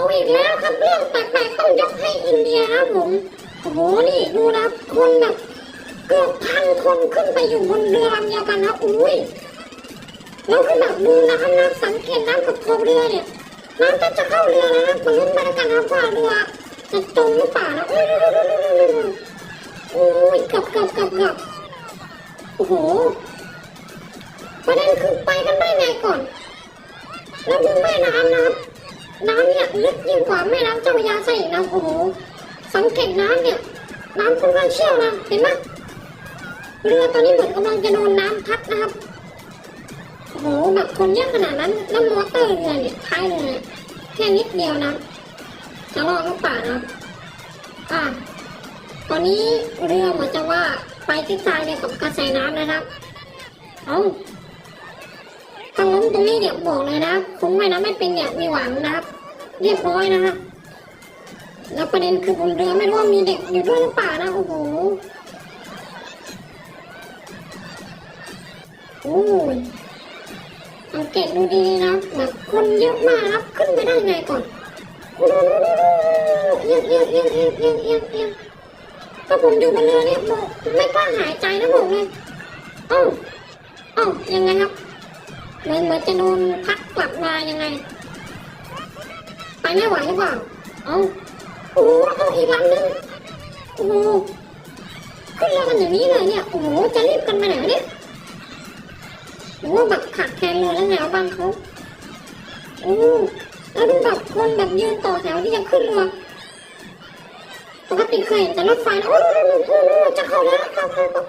เอาอีกแล้วครับเรื่องแปลกๆต้องยกให้อินเดียครับผมโอ้โหนี่ดูนะคนแบบเกือบพันคนขึ้นไปอยู่บนเรือลำเดียวกันนะอุ้ยแล้วคือแบบดูน้ำนะสังเกตน้ำกับขอบเรือเนี่ยน้ำจะจะเข้าเรือแล้วนะมาลุ้นไปแล้วกันนะว่าเรือจะจมหรือเปล่านะโอ้ยโอ้ยเกับเกับเกับเกับโอ้โหประเด็นคือไปกันได้ไงก่อนแล้วดูแม่น้ำนะครับ น้ำเนี่ยลึกยิ่งกว่าแม่น้ำเจ้าพระยาซะอีกนะโอ้โหสังเกตน้ำเนี่ย น้ำค่อนข้างเชี่ยวนะเห็นไหมเรือตอนนี้เหมือนกำลังจะโดนน้ำพัดนะครับโอ้โหแบบคนเยอะขนาดนั้นแล้วมอเตอร์เรือเนี่ยท้ายเรือเนี่ยแค่นิดเดียวนะจะรอดหรือเปล่านะอะตอนนี้เรือเหมือนจะว่าไปทิศทางเดียวกับกระแสน้ำนะครับ เอา ถ้าล้มตรงนี้เนี่ยบอกเลยนะคงไม่นะไม่เป็นเนี่ยมีหวังนะครับ เรียบร้อยนะครับแล้วประเด็นคือบนเรือไม่รู้ว่ามีเด็กอยู่ด้วยหรือเปล่านะโอ้โหโอ้ยสังเกตดูดีๆนะแบบคนเยอะมากครับขึ้นไปได้ไงก่อนเอียงเอียงเอียงเอียงเอียงเอียงเอียงถ้าผมอยู่บนเรือเนี่ยไม่กล้าหายใจนะผมเลยเอ้าเอ้ายังไงครับ เหมือนเหมือนจะโดนพัดกลับมายังไง ไปไม่ไหวหรือเปล่า เอ้าโอ้โหเอาอีกลำหนึ่งโอ้โหขึ้นเรือกันอย่างนี้เลยเนี่ย โอ้โห จะรีบกันไปไหนเนี่ยโอ้โหแบบขาดแคลนเลยแล้วไงวะบางเขาโอ้แล้วดูแบบคนแบบยืนต่อแถวที่จะขึ้นเรือปกติเคยเห็นแต่รถไฟนะโอ้โหโอ้โหจะเข้าแล้วเข้าเข้าเข้า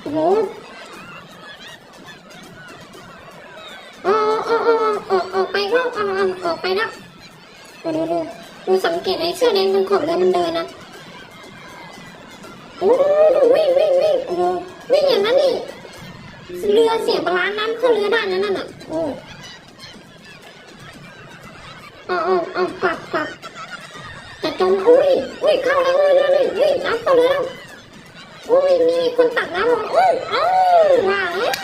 โอ้โห อออ๋ออ๋ออกออกไปแล้วอ๋ออ๋ออกไปแล้วดูดูดูดูสังเกตไอ้เสื้อแดงตรงขอบเรือมันเดินนะโอ้โหวิ่งวิ่งวิ่งโอ้วิ่งอย่างนั้นนี่เรือเสียบาลานน้ำเข้าเรือด้นนั่นน่ะโอ้เอาเอาเอากลับกลับจะจมอุ้ยอุ้ยเข้าแล้วเลยเลยเลยน้ำเข้าเรือแล้วโอ้ยมีคนตักน้ำมาโอ้ยเอ้าว่าแล้ว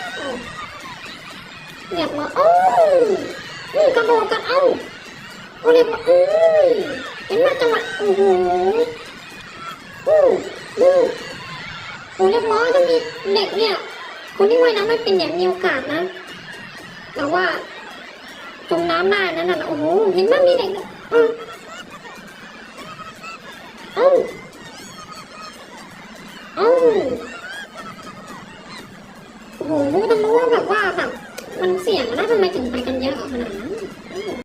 เรียกมาโอ้ยนี่กระโดดกันเอ้าโอเรียกว่าเอ้ยเห็นมาจังหวะโอ้โหอู้อู้โอ้เรียบร้อยจะมีเด็กเนี่ยคนที่ว่ายน้ำไม่เป็นเนี่ยมีโอกาสนะแต่ว่าจมน้ำได้นั่นน่ะโอ้โหเห็นไหมมีเด็กอือเอ้าเอ้าโอ้โหต้องรู้แบบว่าแบบ มันเสี่ยงนะทำไมถึงไปกันเยอะขนาดนั้น